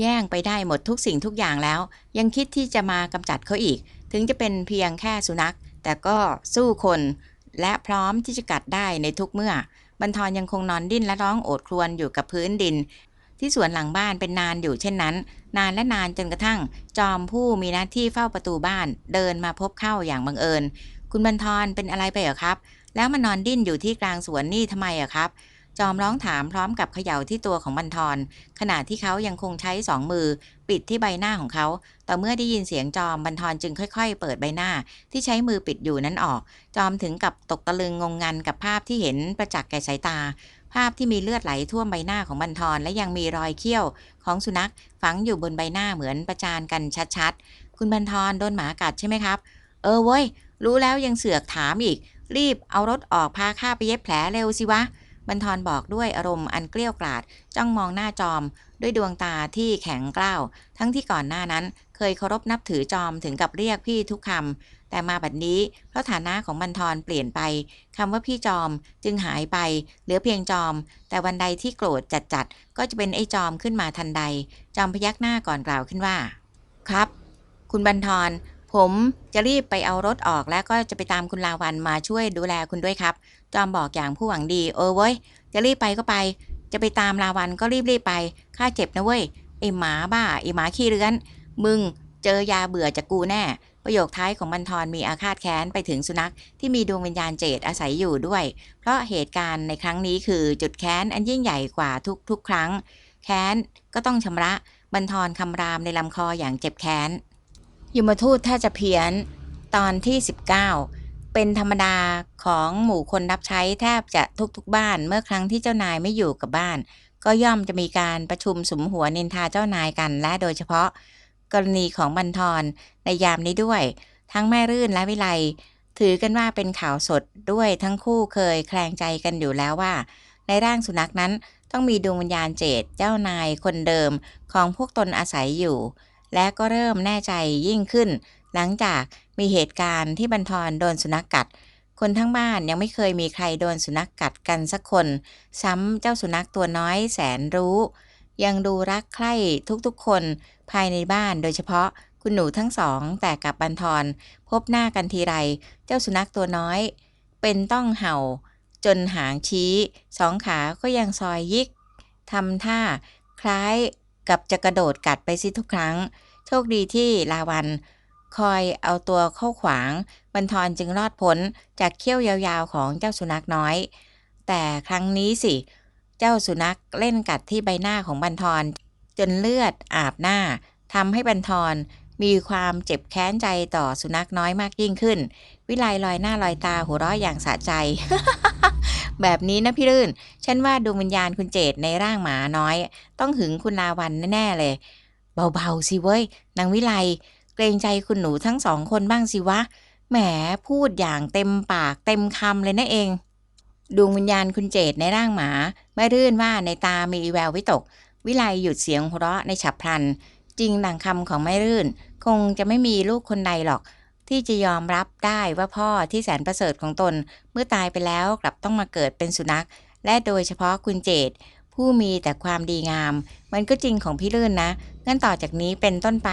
แย่งไปได้หมดทุกสิ่งทุกอย่างแล้ว ยังคิดที่จะมากำจัดเขาอีก ถึงจะเป็นเพียงแค่สุนัข แต่ก็สู้คนและพร้อมที่จะกัดได้ในทุกเมื่อบรรทอนยังคงนอนดิ้นและร้องโอดครวญอยู่กับพื้นดิน ที่สวนหลังบ้านเป็นนานอยู่เช่นนั้น นานและนานจนกระทั่ง จอมผู้มีหน้าที่เฝ้าประตูบ้าน เดินมาพบเข้าอย่างบังเอิญ คุณบรรทอนเป็นอะไรไปเหรอครับ แล้วมานอนดิ้นอยู่ที่กลางสวนนี่ทำไมอะครับ จอมร้องถามพร้อมกับเขย่าที่ตัวของบรรทอนขณะที่เขายังคงใช้สองมือ ปิดที่ใบหน้าของเขา ต่อเมื่อได้ยินเสียงจอมบรรทอนจึงค่อย ๆ เปิดใบหน้า ที่ใช้มือปิดอยู่นั้นออก จอมถึงกับตกตะลึงงงงันกับภาพที่เห็นประจักษ์แก่สายตา ภาพที่มีเลือดไหลท่วมใบหน้าของบรรทอนและยังมีรอยเขี้ยวของสุนัขฝังอยู่บนใบหน้าเหมือนประจานกันชัดๆ คุณบรรทอนโดนหมากัดใช่ไหมครับ เออเว้ย รู้แล้วยังเสือกถามอีก รีบเอารถออกพาข้าไปเย็บแผลเร็วสิวะ บรรทอนบอกด้วยอารมณ์อันเกลี้ยวกล่อดจ้องมองหน้าจอม ด้วยดวงตาที่แข็งกร้าว ทั้งที่ก่อนหน้านั้น เคยเคารพนับถือจอมถึงกับเรียกพี่ทุกคำแต่มาบัดนี้เพราะฐานะของบรรทอนเปลี่ยนไปคำว่าพี่จอมจึงหายไป เหลือเพียงจอม แต่วันใดที่โกรธจัดๆก็จะเป็นไอ้จอมขึ้นมาทันใด จอมพยักหน้าก่อนกล่าวขึ้นว่า ครับ คุณบรรทอน ผมจะรีบไปเอารถออกแล้วก็จะไปตามคุณลาวันมาช่วยดูแลคุณด้วยครับ จอมบอกอย่างผู้หวังดี เออเว้ย จะรีบไปก็ไป จะไปตามลาวันก็รีบรีบๆไป ข้าเจ็บนะเว้ย ไอหมาบ้า ไอหมาขี้เรื้อน มึงเจอยาเบื่อจากกูแน่ ประโยคท้ายของบรรทอนมีอาฆาตแค้นไปถึงสุนัขที่มีดวงวิญญาณเจตอาศัยอยู่ด้วย เพราะเหตุการณ์ในครั้งนี้คือจุดแค้นอันยิ่งใหญ่กว่าทุกๆ ครั้ง แค้นก็ต้องชำระบรรทอนคำรามในลำคออย่างเจ็บแค้น ยมทูตถ้าจะเพี้ยนตอนที่ 19 เป็นธรรมดาของหมู่คนรับใช้แทบจะทุกๆบ้านเมื่อครั้งที่เจ้านายไม่อยู่กับบ้าน ก็ย่อมจะมีการประชุมสมหัวนินทาเจ้านายกันและโดยเฉพาะ กรณีของบันทอนในยามนี้ด้วย ทั้งแม่รื่นและวิไลถือกันว่าเป็นข่าวสดด้วยทั้งคู่เคยแคลงใจกันอยู่แล้วว่า ในร่างสุนัขนั้นต้องมีดวงวิญญาณเจตเจ้านายคนเดิมของพวกตนอาศัยอยู่ และก็เริ่มแน่ใจยิ่งขึ้น หลังจากมีเหตุการณ์ที่บรรทอนโดนสุนัขกกัด คนทั้งบ้านยังไม่เคยมีใครโดนสุนัขกกัดกันสักคน ซ้ำเจ้าสุนัขตัวน้อยแสนรู้ ยังดูรักใคร่ทุกๆ คนภายในบ้านโดยเฉพาะคุณหนูทั้งสอง แต่กับบรรทอนพบหน้ากันทีไรเจ้าสุนัขตัวน้อย เป็นต้องเห่า จนหางชี้ สองขาก็ยังซอยยิกทำท่าคล้าย กับจะกระโดดกัดไปสิทุกครั้ง โชคดีที่ลาวัน คอยเอาตัวเข้าขวางบรรทอนจึงรอดพ้นจากเขี้ยวยาวๆของเจ้าสุนัขน้อย แต่ครั้งนี้สิ เจ้าสุนัขเล่นกัดที่ใบหน้าของบรรทอนจนเลือดอาบหน้าทำให้บรรทอนมีความเจ็บแค้นใจต่อสุนัขน้อยมากยิ่งขึ้น วิไลลอยหน้าลอยตาหัวเราะอย่างสะใจ แบบนี้นะพี่รื่น ฉันว่าดวงวิญญาณคุณเจตในร่างหมาน้อย ต้องหึงคุณลาวันแน่ๆเลย เบาๆสิเว้ย นางวิไลเกรงใจคุณหนูทั้งสองคนบ้างสิวะ แหมพูดอย่างเต็มปากเต็มคำเลยนะเอง ดวงวิญญาณคุณเจตในร่างหมาไม่รื่นว่าในตามีแวววิตก วิไลหยุดเสียงหัวเราะในฉับพลัน จริงดังคำของไม่รื่น คงจะไม่มีลูกคนใดหรอก ที่จะยอมรับได้ว่าพ่อที่แสนประเสริฐของตน เมื่อตายไปแล้วกลับต้องมาเกิดเป็นสุนัข และโดยเฉพาะคุณเจต ผู้มีแต่ความดีงาม มันก็จริงของพี่ลื่นนะ งั้นต่อจากนี้เป็นต้นไป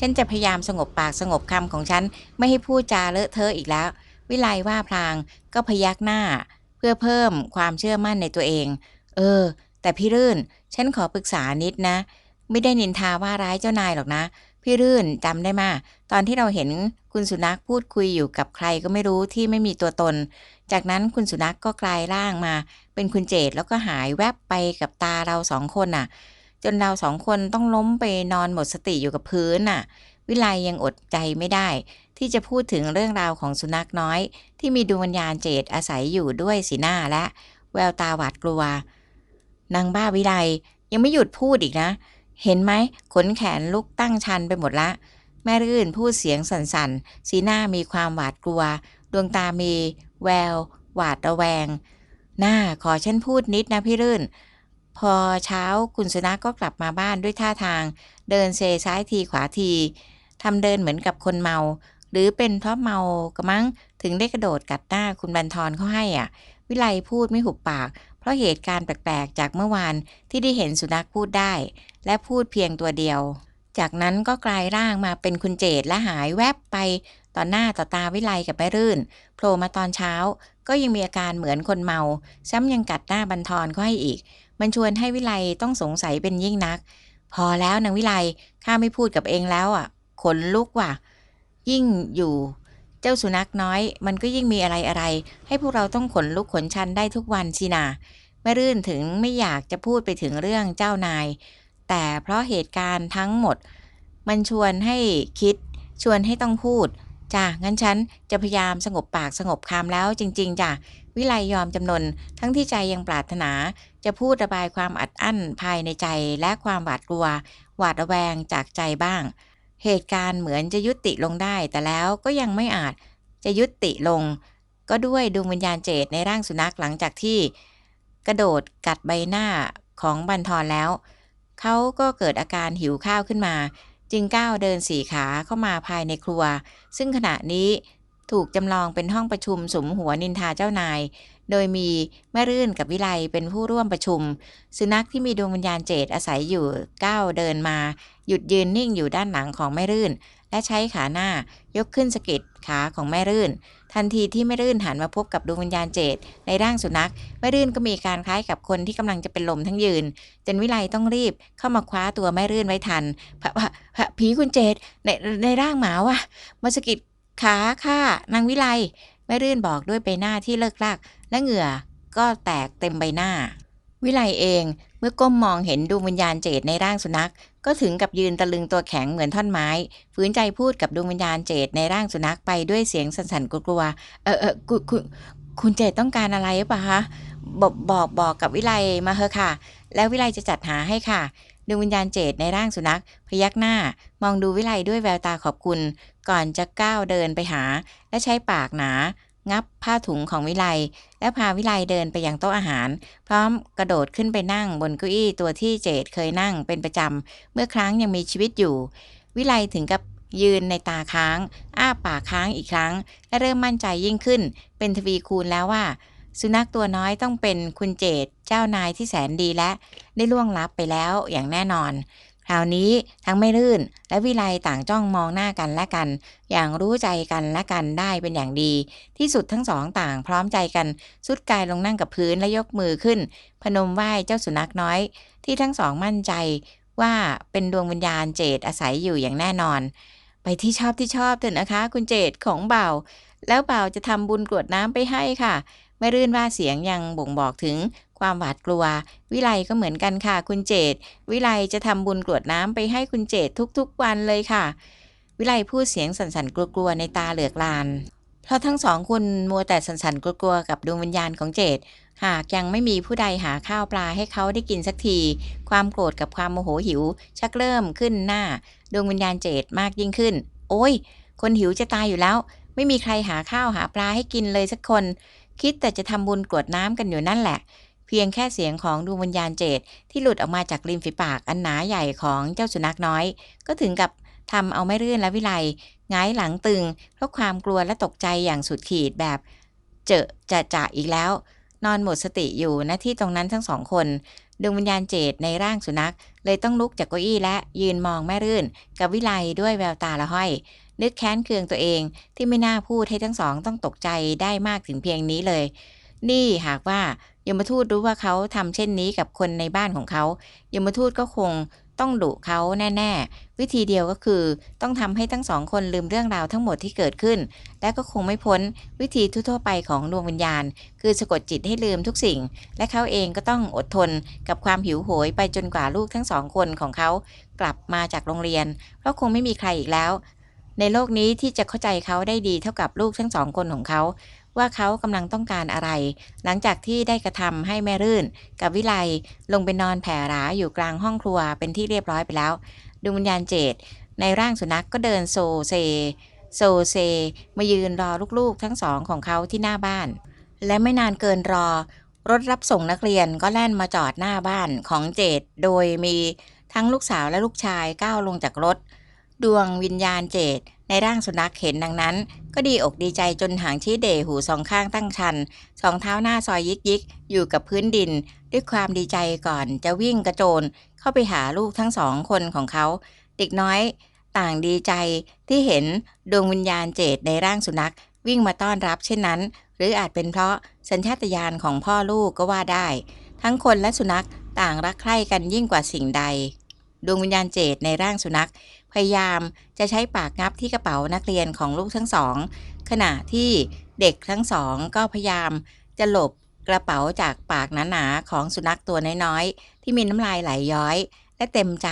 ฉันจะพยายามสงบปากสงบคำของฉัน ไม่ให้พูดจาเลอะเทอะอีกแล้ว วิไลว่าพลางก็พยักหน้า เพื่อเพิ่มความเชื่อมั่นในตัวเอง เออ แต่พี่รื่น ฉันขอปรึกษานิดนะ ไม่ได้นินทาว่าร้ายเจ้านายหรอกนะ พี่รื่นจำได้มาตอนที่เราเห็น คุณสุนัขพูดคุยอยู่กับใครก็ไม่รู้ที่ไม่มีตัวตน จากนั้นคุณสุนัขก็กลายร่างมา เป็นคุณเจตแล้วก็หายแวบไปกับตาเราสองคนน่ะ จนเราสองคนต้องล้มไปนอนหมดสติอยู่กับพื้นน่ะ วิไลยังอดใจไม่ได้ ที่จะพูดถึงเรื่องราวของสุนัขน้อย ที่มีดวงวิญญาณเจตอาศัยอยู่ด้วยสีหน้าและแววตาหวาดกลัว นางบ้าวิไลยังไม่หยุดพูดอีกนะ เห็นไหมขนแขนลุกตั้งชันไปหมดละ แม่รื่นพูดเสียงสั่นๆ สีหน้ามีความหวาดกลัว ดวงตามีแวว หวาดระแวง หน้าขอฉันพูดนิดนะพี่รื่น พอเช้าคุณสุนัขก็กลับมาบ้านด้วยท่าทาง เดินเซซ้ายทีขวาทีทำเดินเหมือนกับคนเมา หรือเป็นเพราะเมากระมังถึงได้กระโดดกัดหน้าคุณบันทอนเขาให้อะ วิไลพูดไม่หุบปาก เพราะเหตุการณ์แปลกๆ จากเมื่อวานที่ได้เห็นสุนัขพูดได้ และพูดเพียงตัวเดียว จากนั้นก็กลายร่างมาเป็นคุณเจตและหายแวบไปต่อหน้าต่อตาวิไลกับแม่รื่นโผล่มาตอนเช้า ก็ยังมีอาการเหมือนคนเมา ซ้ำยังกัดหน้าบันทอนก็ให้อีก มันชวนให้วิไลต้องสงสัยเป็นยิ่งนัก พอแล้วนางวิไลข้าไม่พูดกับเองแล้วอะขนลุกว่ะ ยิ่งอยู่ เจ้าสุนัขน้อย มันก็ยิ่งมีอะไรอะไร ให้พวกเราต้องขนลุกขนชันได้ทุกวันสินาแม่รื่นถึงไม่อยากจะพูดไปถึงเรื่องเจ้านาย แต่เพราะเหตุการณ์ทั้งหมด มันชวนให้คิด ชวนให้ต้องพูดจ้ะงั้นฉันจะพยายามสงบปากสงบคำแล้วจริง ๆจ้ะวิไลยอมจำนนทั้งที่ใจยังปรารถนา จะพูดระบายความอัดอั้นภายในใจและความหวาดกลัว หวาดระแวงจากใจบ้าง เหตุการณ์เหมือนจะยุติลงได้ แต่แล้วก็ยังไม่อาจจะยุติลง ก็ด้วยดวงวิญญาณเจตในร่างสุนัขหลังจากที่ กระโดดกัดใบหน้าของบันทอนแล้ว เขาก็เกิดอาการหิวข้าวขึ้นมา จึงก้าวเดินสี่ขาเข้ามาภายในครัว ซึ่งขณะนี้ถูกจำลองเป็นห้องประชุมสมหัวนินทาเจ้านาย โดยมีแม่รื่นกับวิไลเป็นผู้ร่วมประชุม สุนัขที่มีดวงวิญญาณเจตอาศัยอยู่ก้าวเดินมา หยุดยืนนิ่งอยู่ด้านหลังของแม่รื่น และใช้ขาหน้ายกขึ้นสะกิดขาของแม่รื่น ทันทีที่แม่รื่นหันมาพบกับดวงวิญญาณเจตในร่างสุนัขแม่รื่นก็มีการคล้ายกับคนที่กำลังจะเป็นลมทั้งยืนจนวิไลต้องรีบเข้ามาคว้าตัวแม่รื่นไว้ทันพระพระผีคุณเจตในในร่างหมาวะมาสกิดขาข้านางวิไลแม่รื่นบอกด้วยใบหน้าที่เลิกลากและเหงื่อก็แตกเต็มใบหน้า วิไลเอง มื่อก้มมองเห็นดวงวิญญาณเจตในร่างสุนัข ก็ถึงกับยืนตะลึงตัวแข็งเหมือนท่อนไม้ฝืนใจพูดกับดวงวิญญาณเจตในร่างสุนัขไปด้วยเสียงสั่นๆกลัวๆเออเออคุณคุณคุณเจตต้องการอะไรหรือเปล่าคะบอกบอกบอกกับวิไลมาเถอะค่ะ แล้ววิไลจะจัดหาให้ค่ะดวงวิญญาณเจตในร่างสุนัข พยักหน้ามองดูวิไลด้วยแววตาขอบคุณ ก่อนจะก้าวเดินไปหา และใช้ปากหนา งับผ้าถุงของวิไลและพาวิไลเดินไปยังโต๊ะอาหาร พร้อมกระโดดขึ้นไปนั่งบนเก้าอี้ตัวที่เจตเคยนั่งเป็นประจำเมื่อครั้งยังมีชีวิตอยู่ วิไลถึงกับยืนในตาค้าง อ้าปากค้างอีกครั้ง และเริ่มมั่นใจยิ่งขึ้น เป็นทวีคูณแล้วว่า สุนัขตัวน้อยต้องเป็นคุณเจตเจ้านายที่แสนดีและ ได้ล่วงลับไปแล้วอย่างแน่นอน คราวนี้ทั้งไม่รื่นและวิไลต่างจ้องมองหน้ากันและกัน อย่างรู้ใจกันและกันได้เป็นอย่างดี ที่สุดทั้งสองต่างพร้อมใจกันสุดกายลงนั่งกับพื้นและยกมือขึ้น พนมไหว้เจ้าสุนัขน้อย ที่ทั้งสองมั่นใจว่าเป็นดวงวิญญาณเจตอาศัยอยู่อย่างแน่นอน ไปที่ชอบที่ชอบเถอะนะคะ คุณเจตของเบาแล้วเบาจะทำบุญกรวดน้ำไปให้ค่ะ ไม่รื่นว่าเสียงยังบ่งบอกถึงความหวาดกลัว วิไลก็เหมือนกันค่ะคุณเจต วิไลจะทำบุญกรวดน้ำไปให้คุณเจตทุกๆวันเลยค่ะ วิไลพูดเสียงสั่นๆกลัวๆในตาเหลือกลาน เพราะทั้งสองคนมัวแต่สั่นๆกลัวๆกับดวงวิญญาณของเจต หากยังไม่มีผู้ใดหาข้าวปลาให้เขาได้กินสักที ความโกรธกับความโมโหหิว ชักเริ่มขึ้นหน้า ดวงวิญญาณเจตมากยิ่งขึ้น โอ้ย คนหิวจะตายอยู่แล้ว ไม่มีใครหาข้าวหาปลาให้กินเลยสักคน คิดแต่จะทำบุญกรวดน้ำกันอยู่นั่นแหละ เพียงแค่เสียงของดวงวิญญาณเจตที่หลุดออกมาจากริมฝีปากอันหนาใหญ่ของเจ้าสุนัขน้อย ก็ถึงกับทำเอาไม่รื่นและวิไลหงายหลังตึงเพราะความกลัวและตกใจอย่างสุดขีดแบบ เจอจะจะอีกแล้ว นอนหมดสติอยู่ณที่ตรงนั้นทั้งสองคนดวงวิญญาณเจตในร่างสุนัข เลยต้องลุกจากเก้าอี้และยืนมองแม่รื่น กับวิไลด้วยแววตาละห้อย นึกแค้นเคืองตัวเองที่ไม่น่าพูดให้ทั้งสองต้องตกใจได้มากถึงเพียงนี้เลย นี่หากว่ายมทูตรู้ว่าเขาทำเช่นนี้กับคนในบ้านของเขา ยมทูตก็คงต้องดุเขาแน่ ๆ วิธีเดียวก็คือ ต้องทำให้ทั้งสองคนลืมเรื่องราวทั้งหมดที่เกิดขึ้น และก็คงไม่พ้นวิธีทั่วไปของดวงวิญญาณ คือสะกดจิตให้ลืมทุกสิ่ง และเขาเองก็ต้องอดทนกับความหิวโหยไปจนกว่าลูกทั้งสองคนของเขา กลับมาจากโรงเรียนเพราะคงไม่มีใครอีกแล้ว ในโลกนี้ที่จะเข้าใจเขาได้ดีเท่ากับลูกทั้งสองคนของเขา ว่าเขากำลังต้องการอะไร หลังจากที่ได้กระทำให้แม่รื่น กับวิไลลงไปนอนแผ่หราอยู่กลางห้องครัวเป็นที่เรียบร้อยไปแล้วดวงวิญญาณเจตในร่างสุนัขกก็เดินโซเซ โซเซ มายืนรอลูกๆทั้งสองของเขาที่หน้าบ้าน และไม่นานเกินรอ รถรับส่งนักเรียนก็แล่นมาจอดหน้าบ้านของเจตโดยมีทั้งลูกสาวและลูกชายก้าวลงจากรถ ดวงวิญญาณเจตในร่างสุนัขเห็นดังนั้น ก็ดีอกดีใจจนหางชี้เด่หูสองข้างตั้งชัน สองเท้าหน้าซอยยิกยิกอยู่กับพื้นดิน ด้วยความดีใจก่อนจะวิ่งกระโจนเข้าไปหาลูกทั้งสองคนของเขา เด็กน้อย ต่างดีใจที่เห็นดวงวิญญาณเจดในร่างสุนัข วิ่งมาต้อนรับเช่นนั้น หรืออาจเป็นเพราะสัญชาตญาณของพ่อลูกก็ว่าได้ ทั้งคนและสุนัขต่างรักใคร่กันยิ่งกว่าสิ่งใด ดวงวิญญาณเจดในร่างสุนัข พยายามจะใช้ปากงับที่กระเป๋านักเรียนของลูกทั้งสอง ขณะที่เด็กทั้งสองก็พยายามจะหลบกระเป๋าจากปากหนาๆของสุนัขตัวน้อยๆ ที่มีน้ำลายไหลย้อย และเต็มใจ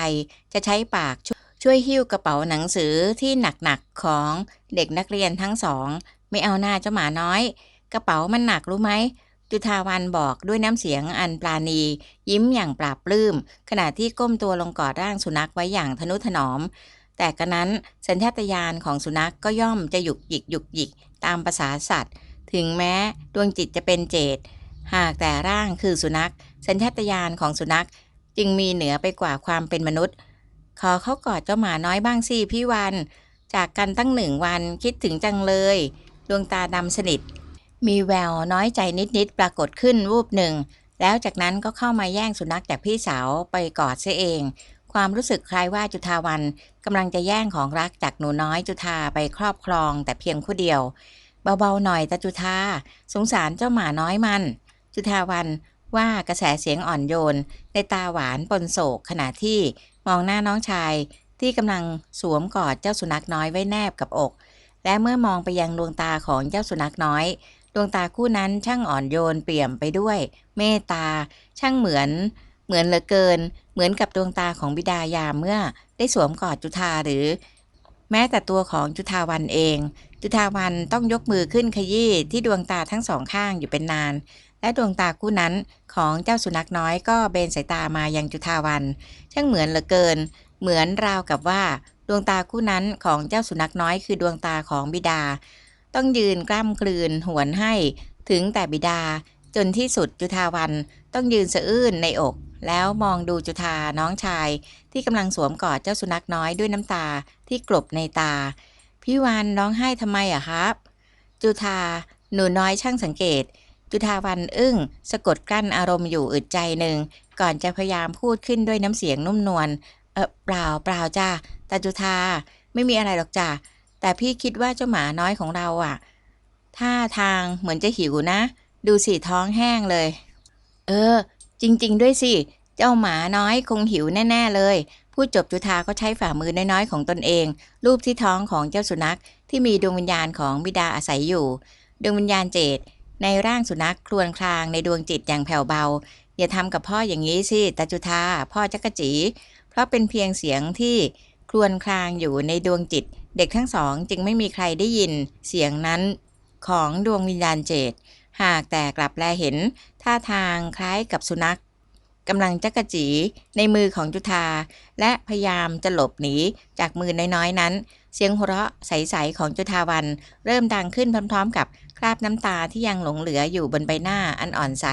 จะใช้ปากช่วยช่วยหิ้วกระเป๋าหนังสือที่หนักๆของเด็กนักเรียนทั้งสอง ไม่เอาหน้าเจ้าหมาน้อย กระเป๋ามันหนักรู้ไหม จุธาวันบอกด้วยน้ำเสียงอันปราณี ยิ้มอย่างปราบปลื้ม ขณะที่ก้มตัวลงกอดร่างสุนัขไว้อย่างทนุถนอม แต่กระนั้นสัญชาตญาณของสุนัขกก็ย่อมจะหยุกหยิกหยุกหยิกตามภาษาสัตว์ ถึงแม้ดวงจิตจะเป็นเจต หากแต่ร่างคือสุนัข สัญชาตญาณของสุนัข จึงมีเหนือไปกว่าความเป็นมนุษย์ ขอเขากอดเจ้าหมาน้อยบ้างสิพี่วัน จากกันตั้งหนึ่งวันคิดถึงจังเลย ดวงตาดำสนิท มีแววน้อยใจนิดๆปรากฏขึ้นวูบหนึ่ง แล้วจากนั้นก็เข้ามาแย่งสุนัขจากพี่สาวไปกอดเสียเอง ความรู้สึกคล้ายว่าจุธาวันกำลังจะแย่งของรักจากหนูน้อยจุธาไปครอบครองแต่เพียงผู้เดียว เบาๆหน่อยตาจุธาสงสารเจ้าหมาน้อยมัน จุธาวันว่ากระแสเสียงอ่อนโยน ในตาหวานปนโศกขณะที่มองหน้าน้องชาย ที่กำลังสวมกอดเจ้าสุนัขน้อยไว้แนบกับอก และเมื่อมองไปยังดวงตาของเจ้าสุนัขน้อย ดวงตาคู่นั้นช่างอ่อนโยนเปี่ยมไปด้วย เมตตา ช่างเหมือน เหมือนเหลือเกิน เหมือนกับดวงตาของบิดายามเมื่อได้สวมกอดจุธาหรือ แม้แต่ตัวของจุธาวันเอง จุธาวันต้องยกมือขึ้นขยี้ที่ดวงตาทั้งสองข้างอยู่เป็นนาน และดวงตาคู่นั้นของเจ้าสุนัขน้อยก็เบนสายตามายังจุธาวัน ช่างเหมือนเหลือเกิน เหมือนราวกับว่า ดวงตาคู่นั้นของเจ้าสุนัขน้อยคือดวงตาของบิดา ต้องยืนกล้ำกลืนหวนให้ถึงแต่บิดา จนที่สุดจุธาวันต้องยืนสะอื้นในอก แล้วมองดูจุธาน้องชาย ที่กำลังสวมกอดเจ้าสุนัขน้อยด้วยน้ำตาที่กลบในตา พี่วานร้องไห้ทำไมอะครับ จุธาหนูน้อยช่างสังเกต จุธาวันอึ้ง สะกดกลั้นอารมณ์อยู่อึดใจหนึ่งก่อนจะพยายามพูดขึ้นด้วยน้ำเสียงนุ่มนวลเออเปล่าเปล่าจ้าแต่จุธาไม่มีอะไรหรอกจ้า แต่พี่คิดว่าเจ้าหมาน้อยของเราอะท่าทางเหมือนจะหิวนะ ดูสิท้องแห้งเลย เออ จริง ๆ ด้วยสิ เจ้าหมาน้อยคงหิวแน่ ๆ เลยพูดจบจุธาก็ใช้ฝ่ามือน้อยๆของตนเอง รูปที่ท้องของเจ้าสุนัขที่มีดวงวิญญาณของบิดาอาศัยอยู่ ดวงวิญญาณเจตในร่างสุนัขครวญครางในดวงจิตอย่างแผ่วเบา อย่าทำกับพ่ออย่างนี้สิตาจุธาพ่อจักรจี เพราะเป็นเพียงเสียงที่ครวญครางอยู่ในดวงจิต เด็กทั้งสองจึงไม่มีใครได้ยินเสียงนั้นของดวงวิญญาณเจต หากแต่กลับแลเห็นท่าทางคล้ายกับสุนัขกำลังจักรจีในมือของจุธาและพยายามจะหลบหนีจากมือน้อยๆนั้น เสียงหัวเราะใสๆของจุธาวัน เริ่มดังขึ้นพร้อมๆ กับคราบน้ำตาที่ยังหลงเหลืออยู่บนใบหน้าอันอ่อนใส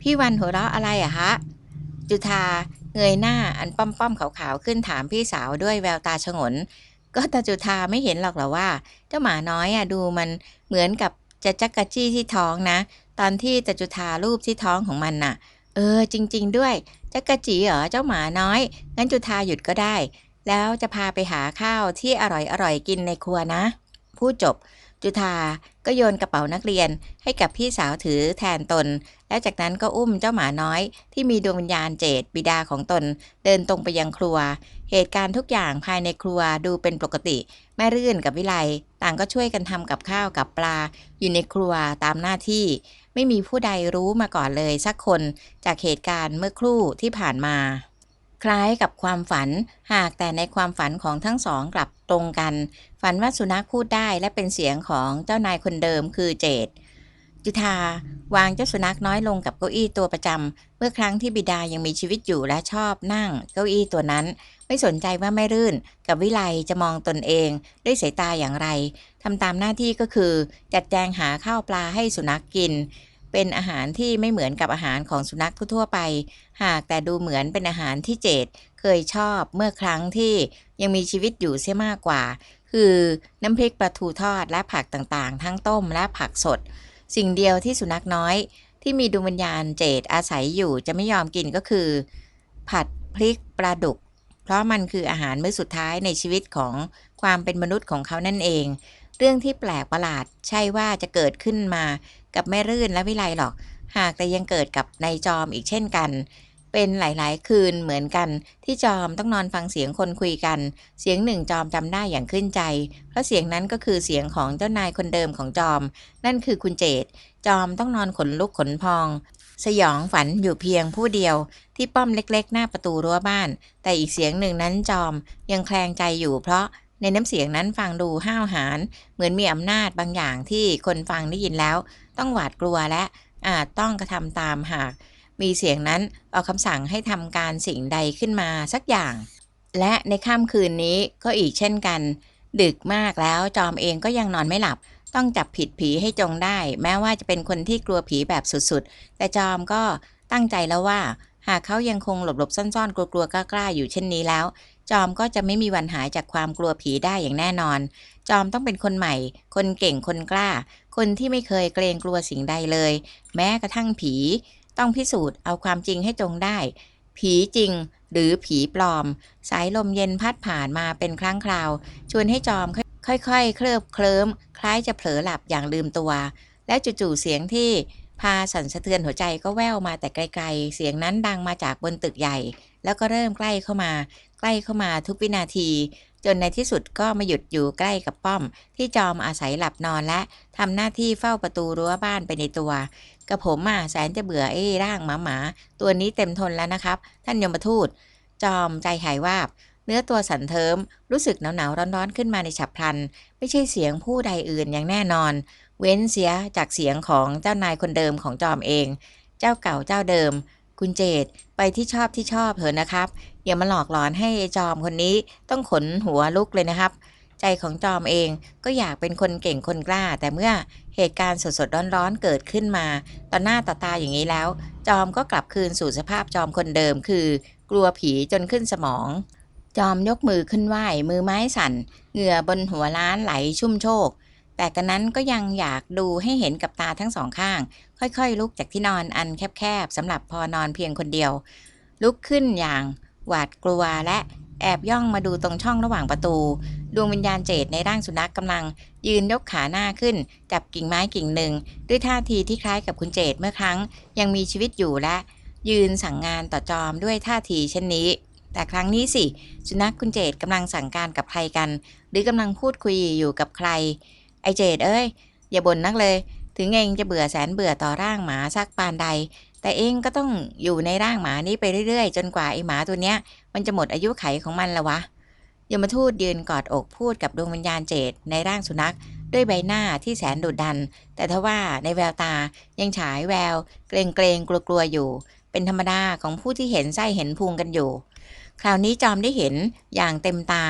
พี่วันหัวเราะอะไรอะฮะ จุธาเงยหน้าอันป้อมๆขาวๆขึ้นถามพี่สาวด้วยแววตาฉงน ก็ตาจุธาไม่เห็นหรอกหรอว่า เจ้าหมาน้อยอะดูมันเหมือนกับจะจักกะจี้ที่ท้องนะ ตอนที่ตาจุธารูปที่ท้องของมันน่ะ เออจริง ๆ ด้วยจักกะจีเหรอเจ้าหมาน้อยงั้นจุธาหยุดก็ได้ แล้วจะพาไปหาข้าวที่อร่อยๆกินในครัวนะพูดจบ จุธาก็โยนกระเป๋านักเรียนให้กับพี่สาวถือแทนตน แล้วจากนั้นก็อุ้มเจ้าหมาน้อยที่มีดวงวิญญาณเจตบิดาของตน เดินตรงไปยังครัว เหตุการณ์ทุกอย่างภายในครัวดูเป็นปกติ แม่รื่นกับวิไลต่างก็ช่วยกันทำกับข้าวกับปลา อยู่ในครัวตามหน้าที่ ไม่มีผู้ใดรู้มาก่อนเลยสักคนจากเหตุการณ์เมื่อครู่ที่ผ่านมา คล้ายกับความฝัน หากแต่ในความฝันของทั้งสองกลับตรงกัน ฝันว่าสุนัขพูดได้และเป็นเสียงของเจ้านายคนเดิมคือเจดจุธาวางเจ้าสุนัขน้อยลงกับเก้าอี้ตัวประจำเมื่อครั้งที่บิดายังมีชีวิตอยู่และชอบนั่งเก้าอี้ตัวนั้น ไม่สนใจว่าไม่รื่น กับวิไลจะมองตนเองด้วยสายตาอย่างไรทำตามหน้าที่ก็คือ จัดแจงหาข้าวปลาให้สุนัขกกิน เป็นอาหารที่ไม่เหมือนกับอาหารของสุนัขทั่วไป หากแต่ดูเหมือนเป็นอาหารที่เจดเคยชอบเมื่อครั้งที่ยังมีชีวิตอยู่เสียมากกว่า คือน้ำพริกปลาทูทอดและผักต่างๆ ทั้งต้มและผักสด สิ่งเดียวที่สุนัขน้อย ที่มีดวงวิญญาณเจดอาศัยอยู่จะไม่ยอมกินก็คือ ผัดพริกปลาดุก เพราะมันคืออาหารมื้อสุดท้ายในชีวิตของความเป็นมนุษย์ของเขานั่นเอง เรื่องที่แปลกประหลาดใช่ว่าจะเกิดขึ้นมากับแม่รื่นและวิไลหรอก หากแต่ยังเกิดกับนายจอมอีกเช่นกัน เป็นหลายๆ คืนเหมือนกัน ที่จอมต้องนอนฟังเสียงคนคุยกัน เสียงหนึ่งจอมจำได้อย่างขึ้นใจ เพราะเสียงนั้นก็คือเสียงของเจ้านายคนเดิมของจอม นั่นคือคุณเจตจอมต้องนอนขนลุกขนพอง สยองฝันอยู่เพียงผู้เดียวที่ป้อมเล็กๆ หน้าประตูรั้วบ้าน แต่อีกเสียงหนึ่งนั้นจอมยังแคลงใจอยู่เพราะในน้ำเสียงนั้นฟังดูห้าวหาญเหมือนมีอำนาจบางอย่างที่คนฟังได้ยินแล้ว ต้องหวาดกลัวและอาจต้องกระทำตามหาก มีเสียงนั้นออกคำสั่งให้ทำการสิ่งใดขึ้นมาสักอย่าง และในค่ำคืนนี้ก็อีกเช่นกัน ดึกมากแล้วจอมเองก็ยังนอนไม่หลับ ต้องจับผิดผีให้จงได้ แม้ว่าจะเป็นคนที่กลัวผีแบบสุดๆ แต่จอมก็ตั้งใจแล้วว่า หากเขายังคงหลบๆซ่อนๆ กลัวๆกล้าๆอยู่เช่นนี้แล้ว จอมก็จะไม่มีวันหายจากความกลัวผีได้อย่างแน่นอน จอมต้องเป็นคนใหม่ คนเก่งคนกล้า คนที่ไม่เคยเกรงกลัวสิ่งใดเลย แม้กระทั่งผี ต้องพิสูจน์เอาความจริงให้จงได้ ผีจริง หรือผีปลอม สายลมเย็นพัดผ่านมาเป็นครั้งคราว ชวนให้จอมค่อย ๆ เคลิบเคลิ้ม คล้ายจะเผลอหลับอย่างลืมตัว แล้วจู่ๆเสียงที่พาสั่นสะเทือนหัวใจก็แว่วมาแต่ไกลๆ เสียงนั้นดังมาจากบนตึกใหญ่ แล้วก็เริ่มใกล้เข้ามา ใกล้เข้ามาทุกวินาที จนในที่สุดก็มาหยุดอยู่ใกล้กับป้อม ที่จอมอาศัยหลับนอนและทำหน้าที่เฝ้าประตูรั้วบ้านไปในตัว กับผมอะแสนจะเบื่อไอ้ร่างหมาหมาตัวนี้เต็มทนแล้วนะครับ ท่านยมทูต จอมใจหายวาบ เนื้อตัวสันเทิม รู้สึกหนาวๆร้อนๆขึ้นมาในฉับพลัน ไม่ใช่เสียงผู้ใดอื่นอย่างแน่นอน เว้นเสียจากเสียงของเจ้านายคนเดิมของจอมเอง เจ้าเก่าเจ้าเดิม คุณเจตไปที่ชอบที่ชอบเถอะนะครับอย่ามาหลอกหลอนให้จอมคนนี้ต้องขนหัวลุกเลยนะครับ ใจของจอมเองก็อยากเป็นคนเก่งคนกล้า แต่เมื่อเหตุการณ์สดๆร้อนๆเกิดขึ้นมาต่อหน้าต่อตาอย่างนี้แล้ว จอมก็กลับคืนสู่สภาพจอมคนเดิมคือ กลัวผีจนขึ้นสมอง จอมยกมือขึ้นไหวมือไม้สั่น เหงื่อบนหัวล้านไหลชุ่มโชก แต่กันนั้นก็ยังอยากดูให้เห็นกับตาทั้งสองข้าง ค่อยๆ ลุกจากที่นอนอันแคบๆสำหรับพอนอนเพียงคนเดียว ลุกขึ้นอย่างหวาดกลัวและ แอบย่องมาดูตรงช่องระหว่างประตู ดวงวิญญาณเจตในร่างสุนัขกำลัง ยืนยกขาหน้าขึ้น จับกิ่งไม้กิ่งหนึ่ง ด้วยท่าทีที่คล้ายกับคุณเจตเมื่อครั้ง ยังมีชีวิตอยู่และ ยืนสั่งงานต่อจอมด้วยท่าทีเช่นนี้ แต่ครั้งนี้สิ สุนัขคุณเจตกำลังสั่งการกับใครกัน หรือกำลังพูดคุยอยู่กับใคร ไอเจตเอ้ยอย่าบ่นนักเลย ถึงเองจะเบื่อแสนเบื่อต่อร่างหมาสักปานใด แต่เองก็ต้องอยู่ในร่างหมานี้ไปเรื่อยๆ จนกว่าไอหมาตัวเนี้ย มันจะหมดอายุไขของมันละวะยมทูตยืนกอดอกพูดกับดวงวิญญาณเจตในร่างสุนัข ด้วยใบหน้าที่แสนดุดัน แต่ทว่าในแววตายังฉายแวว เกรงเกรงๆกลัวๆอยู่ เป็นธรรมดาของผู้ที่เห็นไส้เห็นพุงกันอยู่ คราวนี้จอมได้เห็นอย่างเต็มตา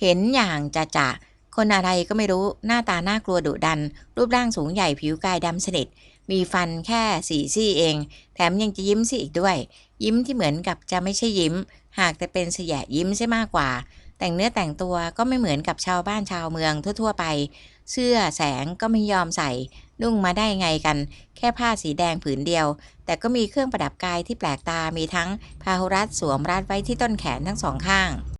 เห็นอย่างจะจะคนอะไรก็ไม่รู้หน้าตาน่ากลัวดุดัน รูปร่างสูงใหญ่ผิวกายดำสนิท มีฟันแค่สี่ซี่เอง แถมยังจะยิ้มซิอีกด้วย ยิ้มที่เหมือนกับจะไม่ใช่ยิ้ม หากแต่เป็นเสยะยิ้มใช่มากกว่า แต่งเนื้อแต่งตัวก็ไม่เหมือนกับชาวบ้านชาวเมืองทั่ว ๆ ไป เสื้อแสงก็ไม่ยอมใส่ นุ่งมาได้ไงกัน แค่ผ้าสีแดงผืนเดียว แต่ก็มีเครื่องประดับกายที่แปลกตา มีทั้งพาหุรัตสวมรัดไว้ที่ต้นแขนทั้งสองข้าง